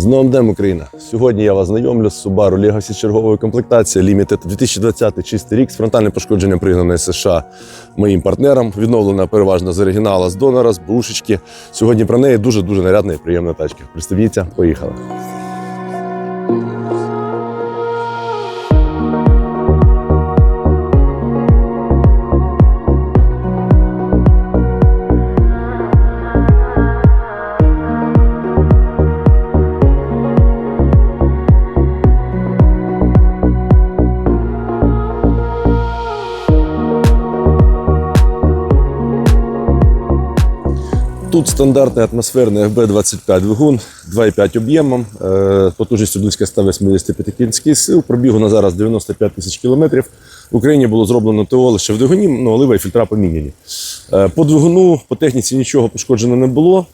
З новим днем Україна! Сьогодні я вас знайомлю з Subaru Legacy чергової комплектації Limited 2020 чистий рік з фронтальним пошкодженням пригнаної США моїм партнерам. Відновлена переважно з оригінала, з донора, з бушечки. Сьогодні про неї дуже дуже нарядна і приємна тачка. Пристебніться, поїхали. Тут стандартний атмосферний FB25 двигун, 2,5 об'ємом, е, потужністю близько 185 кінських сил, пробігу на зараз 95 тисяч кілометрів. В Україні було зроблено ТО лише в двигуні, ну, олива і фільтра поміняні. Е, По двигуну, по техніці нічого пошкоджено не було.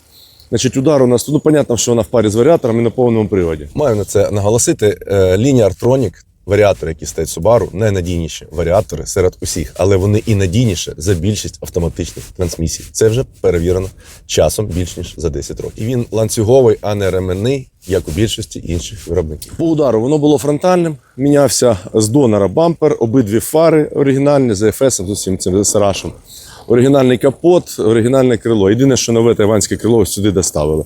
Значить, удар у нас, ну, понятно, що вона в парі з варіатором і на повному приводі. Маю на це наголосити. Е, Лінія Artronic, варіатори, які стоять Subaru, найнадійніші варіатори серед усіх, але вони і надійніші за більшість автоматичних трансмісій. Це вже перевірено часом більш ніж за 10 років. І він ланцюговий, а не ременний, як у більшості інших виробників. По удару воно було фронтальним. Мінявся з донора бампер, обидві фари оригінальні з ефесом, з усім цим сарашем. Оригінальний капот, оригінальне крило. Єдине, що нове тайванське крило сюди доставили.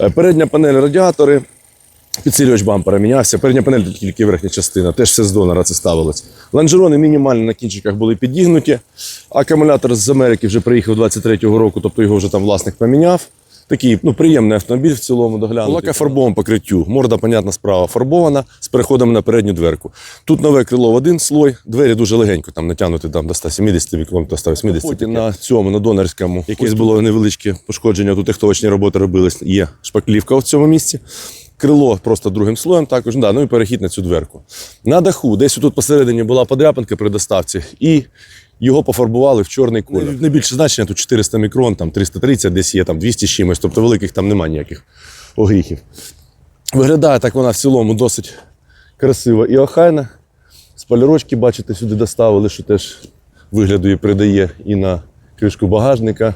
Е, Передня панель радіатори, підсилювач бампера мінявся. Передня панель тільки верхня частина, теж все з донора це ставилось. Лонжерони мінімально на кінчиках були підігнуті. Акумулятор з Америки вже приїхав 23-го року, тобто його вже там власник поміняв. Такий ну, приємний автомобіль в цілому доглянути. Лака фарбовому покриттю. Морда, понятна справа, фарбована з переходом на передню дверку. Тут нове крило в один слой, двері дуже легенько там натягнути там, до 170 вікон, до 180. Потім на цьому, на донорському, якесь було невеличке пошкодження, тут техтовочні роботи робились. Є шпаклівка в цьому місці. Крило просто другим слоєм, також да, ну і перехід на цю дверку. На даху, десь тут посередині була подряпинка при доставці, і його пофарбували в чорний колір. Найбільше значення тут 400 мікрон, там 330, десь є там 200 з чимось, тобто великих там немає ніяких огріхів. Виглядає так вона в цілому досить красиво і охайна. Спалірочки, бачите, сюди доставили, що теж вигляду і придає і на кришку багажника,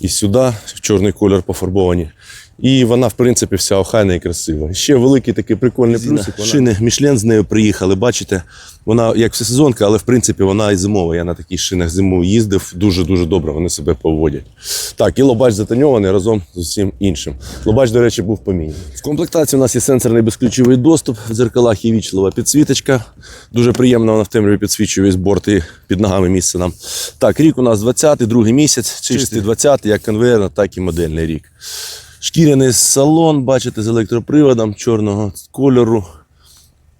і сюди в чорний колір пофарбовані. І вона, в принципі, вся охайна і красива. Ще великий такий прикольний плюсик. Вона... Шини Мішлен з нею приїхали. Бачите, вона як всесезонка, але в принципі вона і зимова. Я на таких шинах зиму їздив. Дуже-дуже добре вони себе поводять. Так, і лобач затоньований разом з усім іншим. Лобач, до речі, був помінений. В комплектації у нас є сенсорний безключовий доступ. В дзеркалах є вічлива підсвіточка. Дуже приємно вона в темряві підсвічує весь борт і під ногами місце нам. Так, рік у нас 20-й, другий місяць, чистий 20-й, як конвейерно, так і модельний рік. Шкіряний салон, бачите, з електроприводом чорного кольору.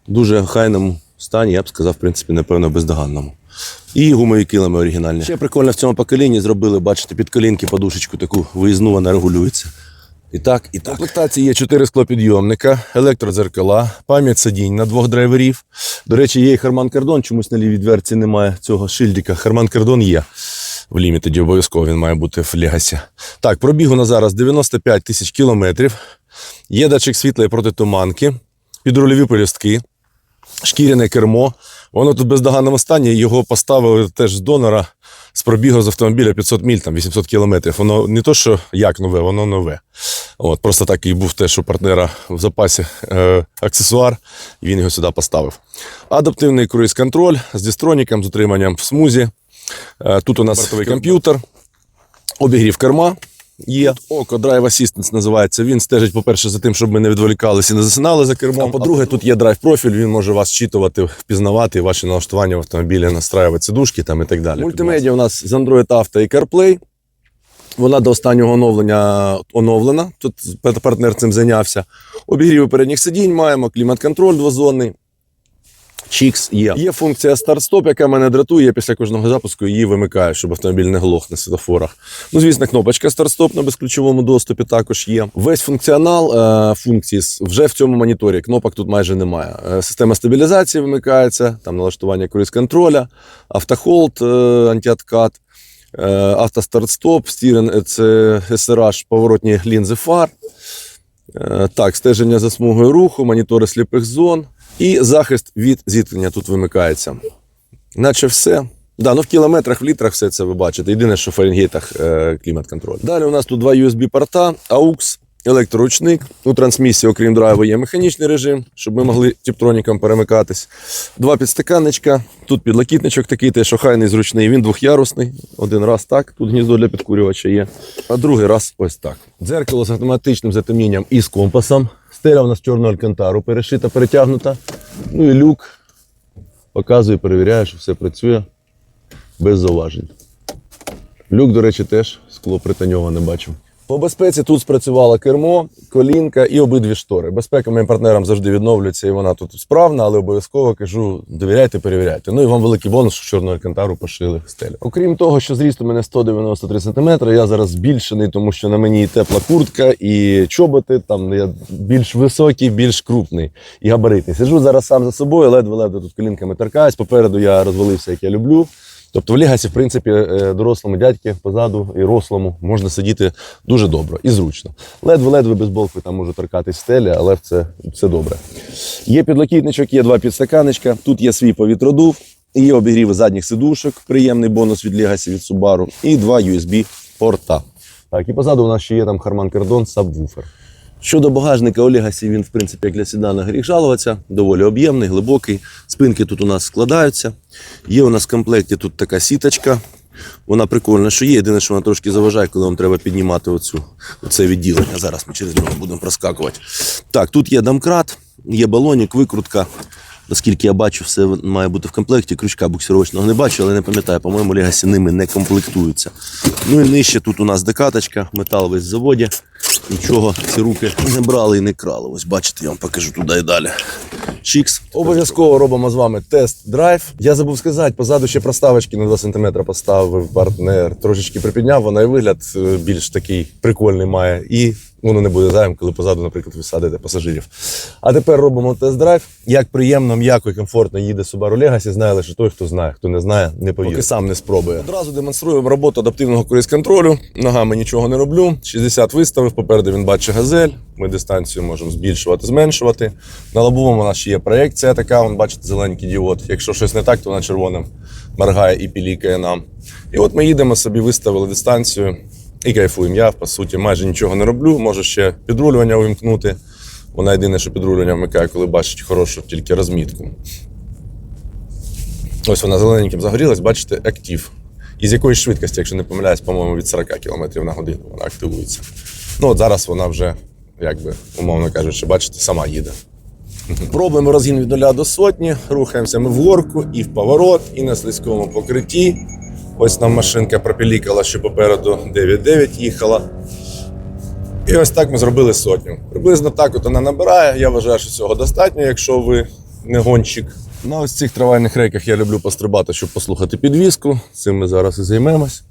Дуже охайному стані, я б сказав, в принципі, напевно, бездоганному. І гумові килими оригінальні. Ще прикольно в цьому поколінні зробили, бачите, під колінки подушечку таку виїзну, вона регулюється. І так, і так. В комплектації є чотири склопідйомника, електродзеркала, пам'ять сидінь на двох драйверів. До речі, є і Харман Кардон, чомусь на лівій дверці немає цього шильдика. Харман Кардон є в лімітеді, обов'язково він має бути в Легасі. Так, пробігу на зараз 95 тисяч кілометрів. Є датчик світла і протитуманки, підрульові полістки, шкіряне кермо. Воно тут в бездоганному стані. Його поставили теж з донора з пробігу з автомобіля 500 міль, там 800 кілометрів. Воно не то, що як нове, воно нове. От, просто так і був теж у партнера в запасі е, аксесуар, і він його сюди поставив. Адаптивний круїз-контроль з дистроніком, з утриманням в смузі. Е, Тут у нас бортовий комп'ютер, обігрів керма. Є око Drive Assistance називається. Він стежить, по-перше, за тим, щоб ми не відволікалися і не засинали за кермом. А по-друге, тут є драйв профіль, він може вас читувати, впізнавати ваші налаштування в автомобілі, настраювати сидушки там і так далі. Мультимедіа у нас з Android Auto і CarPlay. Вона до останнього оновлення оновлена. Тут партнер цим зайнявся. Обігрів передніх сидінь маємо, клімат-контроль двозонний. Чікс є. Є функція старт-стоп, яка мене дратує. Я після кожного запуску її вимикаю, щоб автомобіль не глох на світофорах. Ну, звісно, кнопочка старт-стоп на безключовому доступі також є. Весь функціонал е, функцій вже в цьому моніторі. Кнопок тут майже немає. Е, система стабілізації вимикається, там налаштування круїз-контроля, автохолд, е, антиоткат, е, автостарт-стоп, стірен це SRH, поворотні лінзи фар. Так, стеження за смугою руху, монітори сліпих зон і захист від зіткнення тут вимикається. Наче все. Да, ну в кілометрах, в літрах все це ви бачите. Єдине, що в Фаренгейтах е, клімат-контроль. Далі у нас тут два USB-порта, AUX, електроручник. У трансмісії, окрім драйву, є механічний режим, щоб ми могли тіптроніком перемикатись. Два підстаканничка. Тут підлокітничок такий теж охайний, зручний. Він двохярусний. Один раз так. Тут гніздо для підкурювача є. А другий раз ось так. Дзеркало з автоматичним затемнінням і з компасом. Стеля у нас чорного алькантару перешита, перетягнута. Ну і люк. Показує, перевіряє, що все працює без зауважень. Люк, до речі, теж скло пританьоване не бачив. По безпеці тут спрацювало кермо, колінка і обидві штори. Безпека моїм партнерам завжди відновлюється, і вона тут справна, але обов'язково кажу: довіряйте, перевіряйте. Ну і вам великий бонус, що чорного алькантару пошили стелю. Окрім того, що зріст у мене 193 см, я зараз збільшений, тому що на мені і тепла куртка, і чоботи. Там я більш високий, більш крупний і габаритний. Сиджу зараз сам за собою, ледве-ледве тут колінками торкаюсь. Попереду я розвалився, як я люблю. Тобто в Лігасі, в принципі, е, дорослому дядьки позаду і рослому можна сидіти дуже добре і зручно. Ледве-ледве без болку там можу торкатись стелі, але це, це добре. Є підлокітничок, є два підстаканечка, тут є свій повітродув, є обігрів задніх сидушок, приємний бонус від Legacy, від Subaru, і два USB-порта. Так, і позаду у нас ще є там Harman Kardon сабвуфер. Щодо багажника у Сі, він, в принципі, як для седана гріх жалуватися, доволі об'ємний, глибокий. Спинки тут у нас складаються. Є у нас в комплекті тут така сіточка. Вона прикольна, що є. Єдине, що вона трошки заважає, коли вам треба піднімати оцю, оце відділення. Зараз ми через нього будемо проскакувати. Так, тут є домкрат, є балонік, викрутка. Наскільки я бачу, все має бути в комплекті. Крючка буксировочного не бачу, але не пам'ятаю, по-моєму, Legacy ними не комплектуються. Ну і нижче тут у нас декаточка, метал весь в заводі. Нічого ці руки не брали і не крали. Ось бачите, я вам покажу туди і далі. Чікс. Обов'язково робимо з вами тест-драйв. Я забув сказати, позаду ще проставочки на 2 см поставив партнер. Трошечки припідняв, вона і вигляд е, більш такий прикольний має. І воно не буде зайвим, коли позаду, наприклад, ви садите пасажирів. А тепер робимо тест-драйв. Як приємно, м'яко і комфортно їде Subaru Legacy, знає лише той, хто знає. Хто не знає, не повірить. Поки сам не спробує. Одразу демонструю роботу адаптивного круїз-контролю. Ногами нічого не роблю. 60 виставив, попереду він бачить газель. Ми дистанцію можемо збільшувати, зменшувати. На лобовому у нас ще є проєкція така, вон, бачите, зеленький діод. Якщо щось не так, то вона червоним моргає і пілікає нам. І от ми їдемо собі, виставили дистанцію і кайфуємо. Я, по суті, майже нічого не роблю. Можу ще підрулювання увімкнути. Вона єдине, що підрулювання вмикає, коли бачить хорошу тільки розмітку. Ось вона зелененьким загорілась, бачите, актив. І з якоїсь швидкості, якщо не помиляюсь, по-моєму, від 40 км на годину вона активується. Ну от зараз вона вже, якби, умовно кажучи, бачите, сама їде. Пробуємо розгін від 0 до сотні, рухаємося ми в горку і в поворот, і на слизькому покритті. Ось нам машинка пропілікала, що попереду 9-9 їхала. І ось так ми зробили сотню. Приблизно так от вона набирає. Я вважаю, що цього достатньо, якщо ви не гонщик. На ось цих трамвайних рейках я люблю пострибати, щоб послухати підвіску. Цим ми зараз і займемось.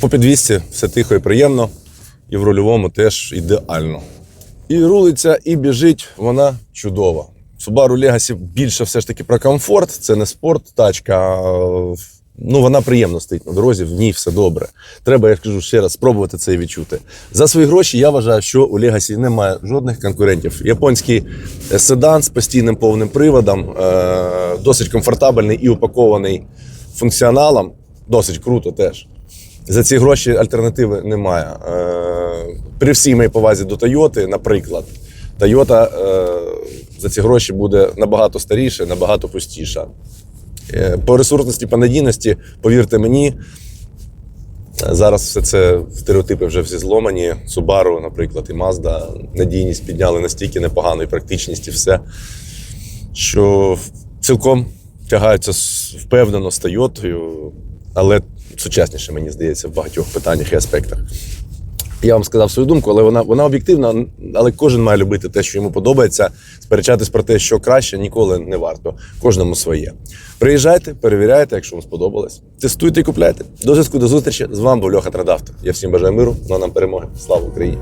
По підвісці все тихо і приємно, і в рульовому теж ідеально. І рулиться, і біжить вона чудово. Subaru Legacy більше все ж таки про комфорт. Це не спорт, тачка. Ну, вона приємно стоїть на дорозі, в ній все добре. Треба, я скажу ще раз, спробувати це і відчути. За свої гроші я вважаю, що у Legacy немає жодних конкурентів. Японський е, седан з постійним повним приводом, е- досить комфортабельний і упакований функціоналом. Досить круто теж. За ці гроші альтернативи немає. Е, при всій моїй повазі до Тойоти, наприклад, Тойота за ці гроші буде набагато старіша, набагато пустіша. Е, По ресурсності, по надійності, повірте мені, зараз все це стереотипи вже всі зломані. Subaru, наприклад, і Mazda надійність підняли настільки непогано, і практичність, і все, що цілком тягаються впевнено з Тойотою, але сучасніше, мені здається, в багатьох питаннях і аспектах. Я вам сказав свою думку, але вона, вона об'єктивна, але кожен має любити те, що йому подобається. Сперечатись про те, що краще, ніколи не варто. Кожному своє. Приїжджайте, перевіряйте, якщо вам сподобалось. Тестуйте і купляйте. До зв'язку, до зустрічі. З вами був Льоха Традавто. Я всім бажаю миру, ну нам перемоги. Слава Україні!